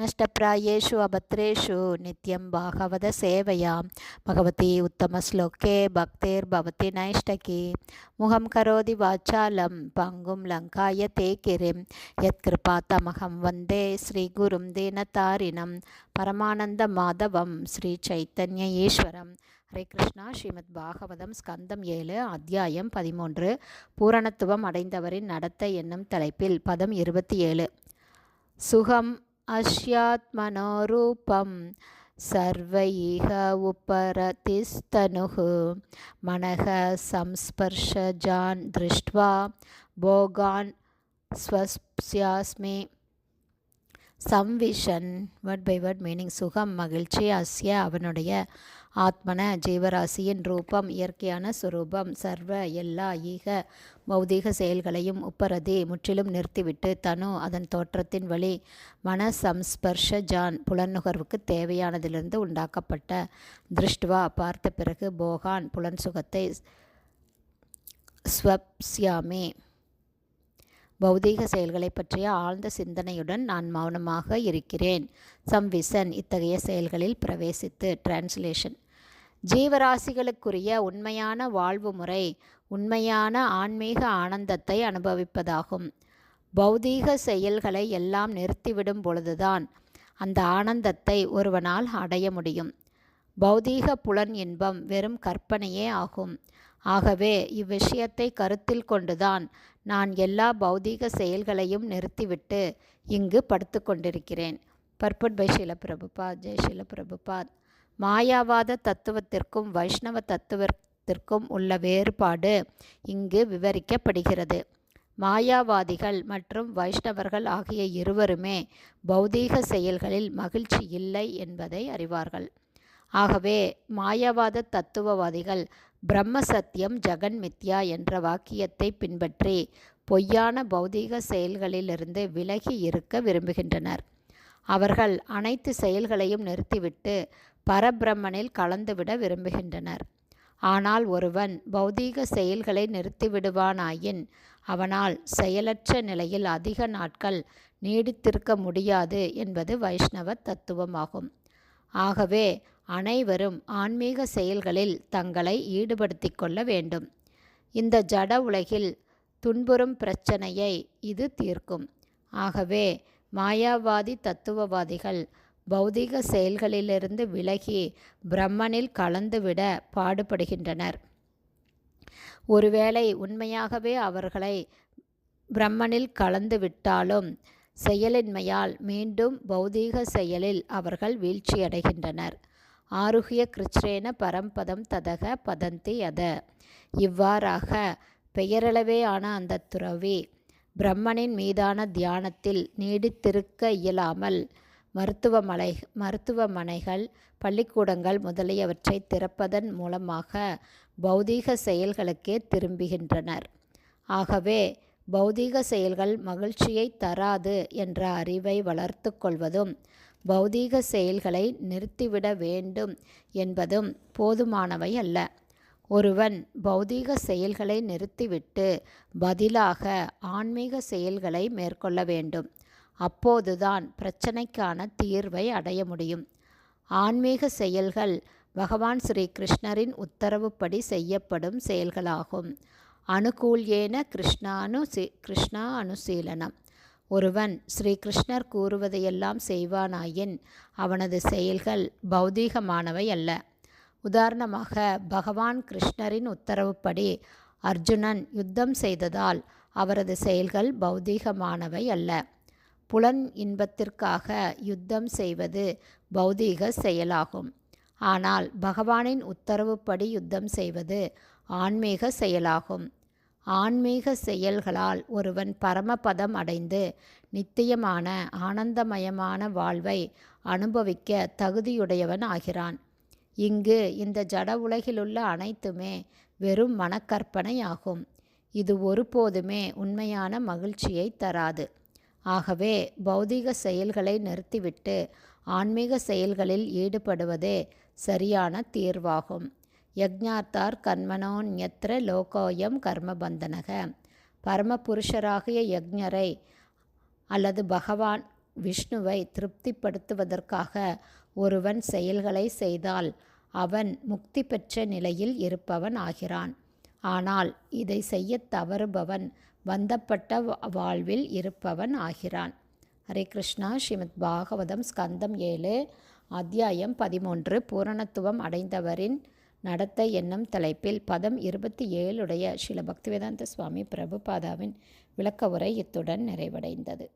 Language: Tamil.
நஷ்டப்பிராயேஷு அபத்ரேஷு நித்யம் பாகவத சேவையாம் பகவதி உத்தமஸ்லோக்கே பக்தேர் பவதி நைஷ்டகி முகம் கரோதி வாச்சாலம் பங்கும் லங்காய தே கிருபா தமகம் வந்தே ஸ்ரீகுரும் தீனதாரிணம் பரமானந்த மாதவம் ஸ்ரீ சைத்தன்ய ஈஸ்வரம் ஹரே கிருஷ்ணா ஸ்ரீமத் பாகவதம் ஸ்கந்தம் ஏழு அத்தியாயம் பதிமூன்று। பூரணத்துவம் அடைந்தவரின் நடத்தை என்னும் தலைப்பில் பதம் இருபத்தி ஏழு. சுகம் அஸ்யாத்மனோரூபம் सर्वैः उपरतिस्तनुः मनः संस्पर्शजान् दृष्ट्वा भोगान् स्वस्यास्मि சம்விஷன் வேர்ட் பை வேர்ட் மீனிங் சுகம் மகிழ்ச்சி அஸ்ய அவனுடைய ஆத்மன ஜீவராசியின் ரூபம் இயற்கையான சுரூபம் சர்வ எல்லா ஈக பௌதீக செயல்களையும் உப்பரதி முற்றிலும் நிறுத்திவிட்டு தனு அதன் தோற்றத்தின் வழி மன சம்ஸ்பர்ஷ ஜான் புலன்நுகர்வுக்கு தேவையானதிலிருந்து உண்டாக்கப்பட்ட திருஷ்டுவா பார்த்த பிறகு போகான் புலன் சுகத்தை ஸ்வப்ஸ்யாமே. பௌதீக செயல்களை பற்றிய ஆழ்ந்த சிந்தனையுடன் நான் மௌனமாக இருக்கிறேன். சம்விசன் இத்தகைய செயல்களில் பிரவேசித்து டிரான்ஸ்லேஷன் ஜீவராசிகளுக்குரிய உண்மையான வாழ்வு முறை உண்மையான ஆன்மீக ஆனந்தத்தை அனுபவிப்பதாகும். பௌதீக செயல்களை எல்லாம் நிறுத்திவிடும் பொழுதுதான் அந்த ஆனந்தத்தை ஒருவனால் அடைய முடியும். பௌதீக புலன் இன்பம் வெறும் கற்பனையே ஆகும். ஆகவே இவ்விஷயத்தை கருத்தில் கொண்டுதான் நான் எல்லா பௌதீக செயல்களையும் நிறுத்திவிட்டு இங்கு படுத்து கொண்டிருக்கிறேன். பர்பட் பை ஷில பிரபுபாத் ஜெய் ஷில பிரபுபாத் மாயாவாத தத்துவத்திற்கும் வைஷ்ணவ தத்துவத்திற்கும் உள்ள வேறுபாடு இங்கு விவரிக்கப்படுகிறது. மாயாவாதிகள் மற்றும் வைஷ்ணவர்கள் ஆகிய இருவருமே பௌதீக செயல்களில் மகிழ்ச்சி இல்லை என்பதை அறிவார்கள். ஆகவே மாயாவாத தத்துவவாதிகள் பிரம்ம சத்தியம் ஜெகன் மித்யா என்ற வாக்கியத்தை பின்பற்றி பொய்யான பௌதீக செயல்களிலிருந்து விலகி இருக்க விரும்புகின்றனர். அவர்கள் அனைத்து செயல்களையும் நிறுத்திவிட்டு பரபிரம்மனில் கலந்துவிட விரும்புகின்றனர். ஆனால் ஒருவன் பௌதீக செயல்களை நிறுத்திவிடுவானாயின் அவனால் செயலற்ற நிலையில் அதிக நாட்கள் நீடித்திருக்க முடியாது என்பது வைஷ்ணவ தத்துவமாகும். ஆகவே அனைவரும் ஆன்மீக செயல்களில் தங்களை ஈடுபடுத்தி கொள்ள வேண்டும். இந்த ஜட உலகில் துன்புறும் பிரச்சனையை இது தீர்க்கும். ஆகவே மாயாவாதி தத்துவவாதிகள் பௌதிக செயல்களிலிருந்து விலகி பிரம்மனில் கலந்துவிட பாடுபடுகின்றனர். ஒருவேளை உண்மையாகவே அவர்களை பிரம்மனில் கலந்து விட்டாலும் செயலின்மையால் மீண்டும் பௌதீக செயலில் அவர்கள் வீழ்ச்சியடைகின்றனர். ஆருகிய கிருச்ரேன பரம்பதம் ததக பதந்தி அத இவ்வாறாக பெயரளவே ஆன அந்த துறவி பிரம்மனின் மீதான தியானத்தில் நீடித்திருக்க இயலாமல் மருத்துவமனை மருத்துவமனைகள் பள்ளிக்கூடங்கள் முதலியவற்றை திறப்பதன் மூலமாக பௌதீக செயல்களுக்கே திரும்புகின்றனர். ஆகவே பௌதீக செயல்கள் மகிழ்ச்சியை தராது என்ற அறிவை வளர்த்து கொள்வதும் பௌதீக செயல்களை நிறுத்திவிட வேண்டும் என்பதும் போதுமானவை அல்ல. ஒருவன் பௌதீக செயல்களை நிறுத்திவிட்டு பதிலாக ஆன்மீக செயல்களை மேற்கொள்ள வேண்டும். அப்போதுதான் பிரச்சனைக்கான தீர்வை அடைய முடியும். ஆன்மீக செயல்கள் பகவான் ஸ்ரீ கிருஷ்ணரின் உத்தரவுப்படி செய்யப்படும் செயல்களாகும். அனுகூல்யேன கிருஷ்ணானு கிருஷ்ணா அனுசீலனம். ஒருவன் ஸ்ரீ கிருஷ்ணர் கூறுவதையெல்லாம் செய்வானாயின் அவனது செயல்கள் பௌதீகமானவை அல்ல. உதாரணமாக பகவான் கிருஷ்ணரின் உத்தரவுப்படி அர்ஜுனன் யுத்தம் செய்ததால் அவரது செயல்கள் பௌதீகமானவை அல்ல. புலன் இன்பத்திற்காக யுத்தம் செய்வது பௌதீக செயலாகும். ஆனால் பகவானின் உத்தரவுப்படி யுத்தம் செய்வது ஆன்மீக செயலாகும். ஆன்மீக செயல்களால் ஒருவன் பரமபதம் அடைந்து நித்தியமான ஆனந்தமயமான வாழ்வை அனுபவிக்க தகுதியுடையவன் ஆகிறான். இங்கு இந்த ஜட உலகிலுள்ள அனைத்துமே வெறும் மனக்கற்பனை ஆகும் இது ஒருபோதுமே உண்மையான மகிழ்ச்சியை தராது. ஆகவே பௌதிக செயல்களை நிறுத்திவிட்டு ஆன்மீக செயல்களில் ஈடுபடுவதே சரியான தீர்வாகும். யக்ஞார்த்தார் கர்மணோன்யத்ர லோகோயம் கர்மபந்தனக. பரமபுருஷராகிய யக்ஞரை அல்லது பகவான் விஷ்ணுவை திருப்திப்படுத்துவதற்காக ஒருவன் செயல்களை செய்தால் அவன் முக்தி பெற்ற நிலையில் இருப்பவன் ஆகிறான். ஆனால் இதை செய்யத் தவறுபவன் பந்தப்பட்ட வாழ்வில் இருப்பவன் ஆகிறான். ஹரே கிருஷ்ணா. ஸ்ரீமத் பாகவதம் ஸ்கந்தம் ஏழு அத்தியாயம் பதிமூன்று பூரணத்துவம் அடைந்தவரின் நடத்தை என்னும் தலைப்பில் பதம் இருபத்தி ஏழுடைய ஸ்ரீல பக்திவேதாந்த சுவாமி பிரபுபாதாவின் விளக்க உரை இத்துடன் நிறைவடைந்தது.